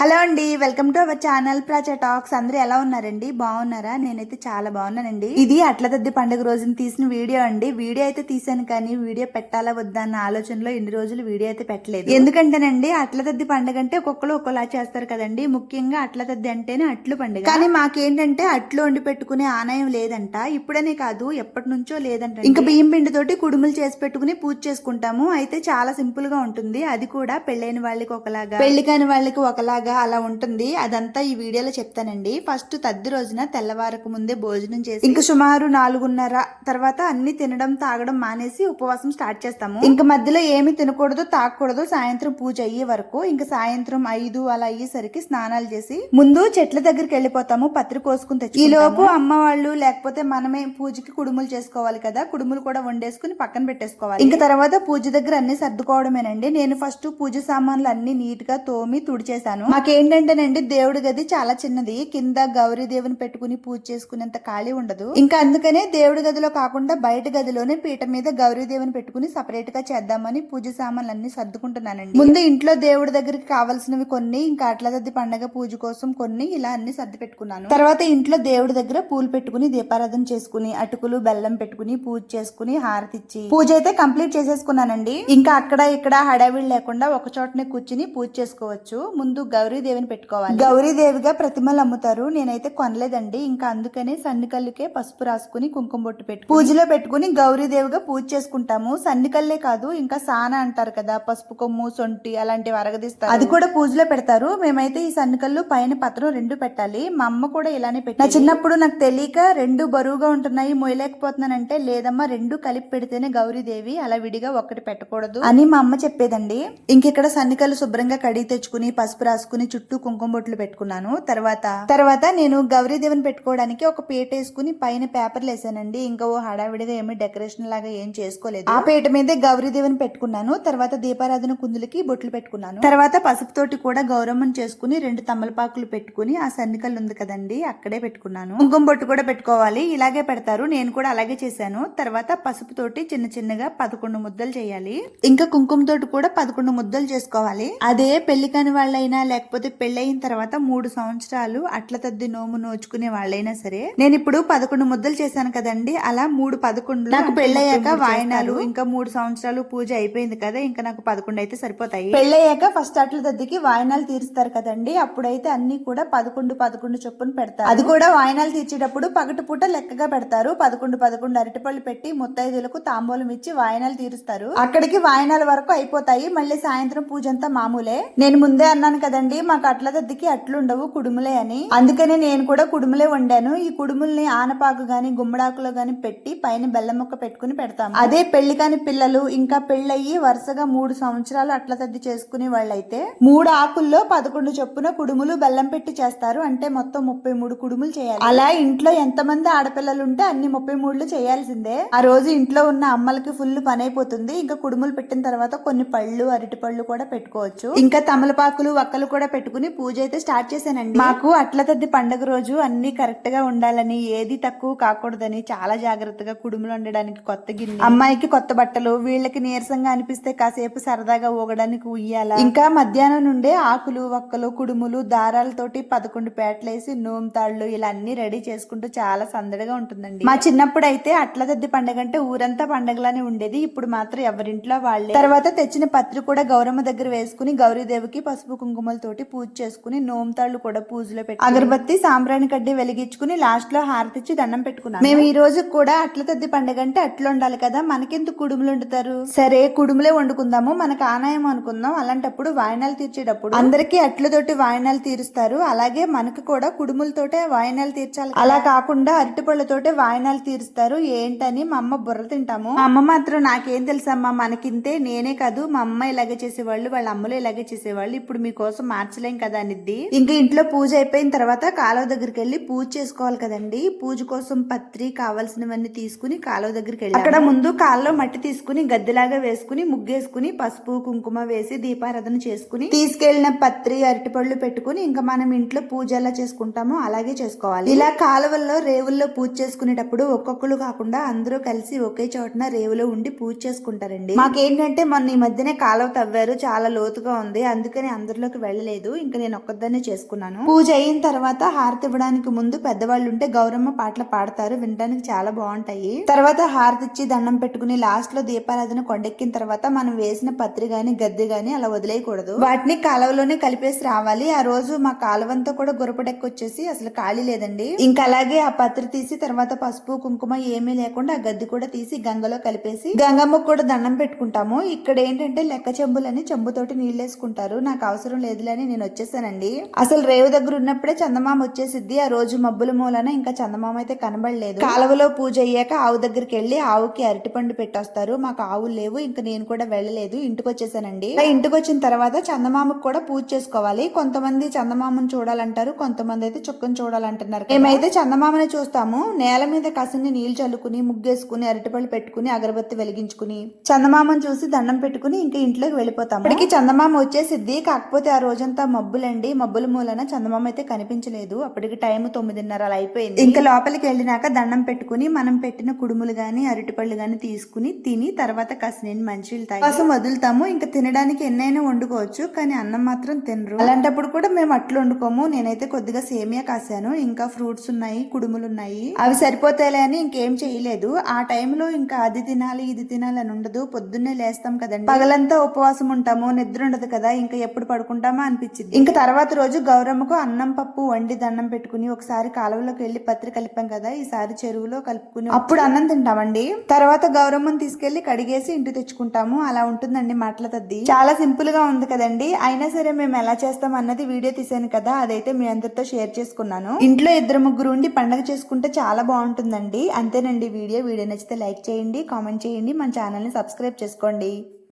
Hello అండి welcome to our channel Pracha talks. అందరూ ఎలా ఉన్నారండి? బాగున్నారా? నేనైతే చాలా బాగున్నానండి. ఇది అట్ల తద్ది పండుగ రోజున తీసిన వీడియో అండి. వీడియో అయితే తీసాను కానీ వీడియో పెట్టాలా వద్దా అన్న ఆలోచనలో ఇన్ని రోజులు వీడియో అయితే పెట్టలేదు. ఎందుకంటేనండి అట్ల తద్ది పండుగ అంటే ఒక్కొక్కరు ఒక్కోలా చేస్తారు కదండి. ముఖ్యంగా అట్ల తద్ది అంటేనే అట్లు పండుగ. కానీ మాకేంటంటే అట్లు వండి పెట్టుకునే ఆనయం లేదంట. ఇప్పుడనే కాదు ఎప్పటి నుంచో లేదంట ఇంకా బియ్యం పిండి తోటి కుడుములు చేసి పెట్టుకుని పూజ చేసుకుంటాము. అయితే చాలా సింపుల్గా ఉంటుంది. అది కూడా పెళ్ళైన వాళ్ళకి ఒకలాగా పెళ్ళి కాని వాళ్ళకి ఒకలాగా అలా ఉంటుంది. అదంతా ఈ వీడియోలో చెప్తానండి. ఫస్ట్ తద్ది రోజున తెల్లవారకు ముందే భోజనం చేసి ఇంకా సుమారు నాలుగున్నర తర్వాత అన్ని తినడం తాగడం మానేసి ఉపవాసం స్టార్ట్ చేస్తాము. ఇంకా మధ్యలో ఏమి తినకూడదు తాగకూడదు. సాయంత్రం పూజ అయ్యే వరకు ఇంకా సాయంత్రం ఐదు అలా అయ్యేసరికి స్నానాలు చేసి ముందు చెట్ల దగ్గరికి వెళ్ళిపోతాము. పత్రి కోసుకుని తెచ్చి ఈ లోపు అమ్మ వాళ్ళు లేకపోతే మనమే పూజకి కుడుములు చేసుకోవాలి కదా కుడుములు కూడా వండేసుకుని పక్కన పెట్టేసుకోవాలి. ఇంకా తర్వాత పూజ దగ్గర అన్ని సర్దుకోవడమేనండి. నేను ఫస్ట్ పూజ సామాన్లు అన్ని నీట్గా తోమి తుడిచేశాను. మాకేంటంటేనండి దేవుడి గది చాలా చిన్నది. కింద గౌరీ దేవుని పెట్టుకుని పూజ చేసుకునేంత ఖాళీ ఉండదు. ఇంకా అందుకనే దేవుడి గదిలో కాకుండా బయట గదిలోనే పీట మీద గౌరీ దేవుని పెట్టుకుని సపరేట్గా చేద్దామని పూజ సామాన్లు అన్ని సర్దుకుంటున్నానండి. ముందు ఇంట్లో దేవుడి దగ్గరికి కావాల్సినవి కొన్ని ఇంకా అట్ల దద్ది పండగ పూజ కోసం కొన్ని ఇలా అన్ని సర్ది పెట్టుకున్నాను. తర్వాత ఇంట్లో దేవుడి దగ్గర పూలు పెట్టుకుని దీపారాధన చేసుకుని అటుకులు బెల్లం పెట్టుకుని పూజ చేసుకుని హారతిచ్చి పూజ అయితే కంప్లీట్ చేసేసుకున్నానండి. ఇంకా అక్కడ ఇక్కడ హడావిడి లేకుండా ఒక చోటనే కూర్చుని పూజ చేసుకోవచ్చు. ముందు గౌరీ దేవుని పెట్టుకోవాలి. గౌరీ దేవిగా ప్రతిమలు అమ్ముతారు. నేనైతే కొనలేదండి. ఇంకా అందుకనే సన్నికల్లుకే పసుపు రాసుకుని కుంకుమ బొట్టు పెట్టు పూజలో పెట్టుకుని గౌరీ దేవిగా పూజ చేసుకుంటాము. సన్నికల్లే కాదు ఇంకా సాన అంటారు కదా పసుపు కొమ్ము సొంటి అలాంటివి అరగదీస్తారు. అది కూడా పూజలో పెడతారు. మేమైతే ఈ సన్నికల్లు పైన పత్రం రెండు పెట్టాలి. మా అమ్మ కూడా ఇలానే పెట్టి నా చిన్నప్పుడు నాకు తెలియక రెండు బరువుగా ఉంటున్నాయి మోయలేకపోతున్నానంటే లేదమ్మా రెండు కలిపి పెడితేనే గౌరీదేవి అలా విడిగా ఒక్కటి పెట్టకూడదు అని మా అమ్మ చెప్పేదండి. ఇంకిక్కడ సన్నికలు శుభ్రంగా కడిగి తెచ్చుకుని పసుపు రాసుకుని చుట్టూ కుంకుమ బొట్లు పెట్టుకున్నాను. తర్వాత తర్వాత నేను గౌరీదేవిని పెట్టుకోవడానికి ఒక పీట వేసుకుని పైన పేపర్లు వేసానండి. ఇంకా ఓ హడావిడిగా ఏమి డెకరేషన్ లాగా ఏం చేసుకోలేదు. ఆ పీట గౌరీ గౌరీదేవిని పెట్టుకున్నాను. తర్వాత దీపారాధన కుందులకి బొట్లు పెట్టుకున్నాను. తర్వాత పసుపు తోటి కూడా గౌరవం చేసుకుని రెండు తమలపాకులు పెట్టుకుని ఆ సన్నికలు ఉంది కదండి అక్కడే పెట్టుకున్నాను. కుంకుమ బొట్టు కూడా పెట్టుకోవాలి. ఇలాగే పెడతారు. నేను కూడా అలాగే చేశాను. తర్వాత పసుపు తోటి చిన్న చిన్నగా పదకొండు ముద్దలు చేయాలి. ఇంకా కుంకుమ తోటి కూడా పదకొండు ముద్దలు చేసుకోవాలి. అదే పెళ్ళి కాని వాళ్ళైనా లేకపోతే పెళ్ళయిన తర్వాత మూడు సంవత్సరాలు అట్ల తద్ది నోము నోచుకునే వాళ్ళైనా సరే నేను ఇప్పుడు పదకొండు ముద్దలు చేశాను కదండి అలా మూడు పదకొండు నాకు పెళ్ళయ్యాక వాయనాలు. ఇంకా మూడు సంవత్సరాలు పూజ అయిపోయింది కదా ఇంకా నాకు పదకొండు అయితే సరిపోతాయి. పెళ్ళయ్యాక ఫస్ట్ అట్ల తద్దికి వాయనాలు తీరుస్తారు కదండి అప్పుడైతే అన్ని కూడా పదకొండు పదకొండు చొప్పున పెడతారు. అది కూడా వాయనాలు తీర్చేటప్పుడు పగటి పూట లెక్కగా పెడతారు. పదకొండు పదకొండు అరటిపళ్ళు పెట్టి ముత్తైదులకు తాంబూలం ఇచ్చి వాయనాలు తీరుస్తారు. అక్కడికి వాయనాల వరకు అయిపోతాయి. మళ్ళీ సాయంత్రం పూజ అంతా మామూలే. నేను ముందే అన్నాను కదండి మాకు అట్ల దద్దికి అట్లుండవు కుడుములే అని. అందుకనే నేను కూడా కుడుములే వండాను. ఈ కుడుముల్ని ఆనపాకు గాని గుమ్మడాకులో గాని పెట్టి పైన బెల్లం ముక్క పెట్టుకుని పెడతాం అదే పెళ్ళి కాని పిల్లలు ఇంకా పెళ్ళయ్యి వరుసగా మూడు సంవత్సరాలు అట్ల తద్ది చేసుకునే వాళ్ళైతే మూడు ఆకుల్లో పదకొండు చొప్పున కుడుములు బెల్లం పెట్టి చేస్తారు. అంటే మొత్తం ముప్పై మూడు కుడుములు చేయాలి. అలా ఇంట్లో ఎంతమంది ఆడపిల్లలు ఉంటే అన్ని ముప్పై మూడులు చేయాల్సిందే. ఆ రోజు ఇంట్లో ఉన్న అమ్మలకి ఫుల్ పని అయిపోతుంది ఇంకా కుడుములు పెట్టిన తర్వాత కొన్ని పళ్ళు అరటి పళ్ళు కూడా పెట్టుకోవచ్చు. ఇంకా తమలపాకులు వక్కలు కూడా పెట్టుకుని పూజ అయితే స్టార్ట్ చేశానండి. మాకు అట్ల తద్ది పండగ రోజు అన్ని కరెక్ట్గా ఉండాలని ఏది తక్కువ కాకూడదని చాలా జాగ్రత్తగా కుడుములు వండడానికి కొత్త గిన్నె అమ్మాయికి కొత్త బట్టలు వీళ్ళకి నీరసంగా అనిపిస్తే కాసేపు సరదాగా ఊగడానికి ఉయ్యాల. ఇంకా మధ్యాహ్నం నుండే ఆకులు వక్కలు కుడుములు దారాలతోటి పదకొండు పేటలేసి నోమ్ తాళ్ళు ఇలా అన్ని రెడీ చేసుకుంటూ చాలా సందడిగా ఉంటుందండి. మా చిన్నప్పుడు అయితే అట్ల తద్ది పండగ అంటే ఊరంతా పండగలానే ఉండేది. ఇప్పుడు మాత్రం ఎవరింట్లో వాళ్ళే. తర్వాత తెచ్చిన పత్రి కూడా గౌరమ్మ దగ్గర వేసుకుని గౌరీదేవికి పసుపు కుంకుమలతోటి పూజ చేసుకుని నోమతాళ్ళు కూడా పూజలో పెట్టి అగరబత్తి సాంబ్రాణి కడ్డి వెలిగించుకుని లాస్ట్లో హారతిచ్చి దండం పెట్టుకున్నాం మేము ఈ రోజు కూడా అట్ల తద్ది పండగ అంటే అట్లు ఉండాలి కదా? మనకెందుకు కుడుములు వండుతారు? సరే కుడుములే వండుకుందాము. మనకు ఆనాయం అనుకుందాం. అలాంటప్పుడు వాయనాలు తీర్చేటప్పుడు అందరికీ అట్లతోటి వాయనాలు తీరుస్తారు. అలాగే మనకు కూడా కుడుములతోటే వాయనాలు తీర్చాలి అలా కాకుండా అరటిపళ్ళతోటే వాయనాలు తీరుస్తారు. ఏంటని మా అమ్మ బుర్ర తింటాము. మా అమ్మ మాత్రం నాకేం తెలుసమ్మా? మనకింతే నేనే కాదు. మా అమ్మ ఇలాగే చేసేవాళ్ళు వాళ్ళ అమ్మలు ఇలాగే చేసేవాళ్ళు. ఇప్పుడు మీకోసం మార్చలేం కదా అనిద్ది ఇంకా ఇంట్లో పూజ అయిపోయిన తర్వాత కాలువ దగ్గరికి వెళ్ళి పూజ చేసుకోవాలి కదండి. పూజ కోసం పత్రి కావాల్సినవన్నీ తీసుకుని కాలువ దగ్గరికి వెళ్ళి అక్కడ ముందు కాల్లో మట్టి తీసుకుని గద్దెలాగా వేసుకుని ముగ్గేసుకుని పసుపు కుంకుమ వేసి దీపారాధన చేసుకుని తీసుకెళ్ళిన పత్రి అరటిపళ్ళు పెట్టుకుని ఇంకా మనం ఇంట్లో పూజ ఎలా చేసుకుంటామో అలాగే చేసుకోవాలి. ఇలా కాలువల్లో రేవుల్లో పూజ చేసుకునేటప్పుడు ఒక్కొక్కరు కాకుండా అందరూ కలిసి ఒకే చోటన రేవులో ఉండి పూజ చేసుకుంటారండి. మాకేంటంటే మొన్న ఈ మధ్యనే కాలువ తవ్వారు చాలా లోతుగా ఉంది. అందుకని అందరిలోకి వెళ్ళలేక వెళ్ళలేదు ఇంకా నేను ఒక్కదాన్నే చేసుకున్నాను. పూజ అయిన తర్వాత హారతి ఇవ్వడానికి ముందు పెద్దవాళ్ళు ఉంటే గౌరమ్మ పాటలు పాడతారు వినడానికి చాలా బాగుంటాయి. తర్వాత హారతి ఇచ్చి దండం పెట్టుకుని లాస్ట్లో దీపారాధన కొండెక్కిన తర్వాత మనం వేసిన పత్రి గాని గద్దె గాని అలా వదిలేయకూడదు. వాటిని కాలువలోనే కలిపేసి రావాలి. ఆ రోజు మా కాలువంతా కూడా గురపడెక్కొచ్చేసి అసలు ఖాళీ లేదండి. ఇంకా అలాగే ఆ పత్రి తీసి తర్వాత పసుపు కుంకుమ ఏమీ లేకుండా ఆ గద్దె కూడా తీసి గంగలో కలిపేసి గంగమ్మకు కూడా దండం పెట్టుకుంటాము. ఇక్కడ ఏంటంటే లెక్క చెంబులని చెంబుతోటి నీళ్ళు వేసుకుంటారు. నాకు అవసరం లేదులే అని నేను వచ్చేసానండి. అసలు రేవు దగ్గర ఉన్నప్పుడే చందమామ వచ్చేసిద్ది. ఆ రోజు మబ్బుల మూలన ఇంకా చందమామ అయితే కనబడలేదు. కాలువలో పూజ అయ్యాక ఆవు దగ్గరికి వెళ్ళి ఆవుకి అరటిపండు పెట్టొస్తారు. మాకు ఆవులు లేవు ఇంకా నేను కూడా వెళ్ళలేదు. ఇంటికి వచ్చేసానండి. ఇంటికి వచ్చిన తర్వాత చందమామకు కూడా పూజ చేసుకోవాలి. కొంతమంది చందమామను చూడాలంటారు కొంతమంది అయితే చుక్కను చూడాలంటున్నారు మేమైతే చందమామని చూస్తాము. నేల మీద కసిని నీళ్ళు చల్లుకుని ముగ్గేసుకుని అరటిపళ్ళు పెట్టుకుని అగరబత్తి వెలిగించుకుని చందమామను చూసి దండం పెట్టుకుని ఇంకా ఇంట్లోకి వెళ్ళిపోతాము. ఇప్పటికి చందమామ వచ్చేసిద్ది. కాకపోతే ఆ రోజు రోజంతా మబ్బులండి. మబ్బుల మూలన చందమామ అయితే కనిపించలేదు. అప్పటికి టైం తొమ్మిదిన్నర అలా అయిపోయింది. ఇంకా లోపలికి వెళ్ళినాక దండం పెట్టుకుని మనం పెట్టిన కుడుములు గాని అరటిపళ్ళు గాని తీసుకుని తిని తర్వాత కాసిన మంచినీళ్ళు తాగి కోసం వదులుతాము. ఇంకా తినడానికి ఎన్నైనా వండుకోవచ్చు కానీ అన్నం మాత్రం తినరు. అలాంటప్పుడు కూడా మేము అట్లు వండుకోము. నేనైతే కొద్దిగా సేమియా కాసాను ఇంకా ఫ్రూట్స్ ఉన్నాయి కుడుములు ఉన్నాయి. అవి సరిపోతాయిలే అని ఇంకేం చేయలేదు. ఆ టైంలో ఇంకా అది తినాలి ఇది తినాలి అని ఉండదు. పొద్దున్నే లేస్తాం కదండి. పగలంతా ఉపవాసం ఉంటాము. నిద్ర ఉండదు కదా. ఇంకా ఎప్పుడు పడుకుంటామా అనిపించింది. ఇంకా తర్వాత రోజు గౌరమ్మకు అన్నం పప్పు వండి దండం పెట్టుకుని ఒకసారి కాలువలోకి వెళ్ళి పత్రి కలిపాం కదా ఈసారి చెరువులో కలుపుకుని అప్పుడు అన్నం తింటామండి. తర్వాత గౌరమ్మని తీసుకెళ్ళి కడిగేసి ఇంటి తెచ్చుకుంటాము. అలా ఉంటుందండి మాటల తద్ది. చాలా సింపుల్గా ఉంది కదండి. అయినా సరే మేము ఎలా చేస్తాం అన్నది వీడియో తీసాను కదా అదైతే మీ అందరితో షేర్ చేసుకున్నాను. ఇంట్లో ఇద్దరు ముగ్గురు ఉండి పండగ చేసుకుంటే చాలా బాగుంటుందండి. అంతేనండి వీడియో. వీడియో నచ్చితే లైక్ చేయండి కామెంట్ చేయండి. మన ఛానల్ని సబ్స్క్రైబ్ చేసుకోండి.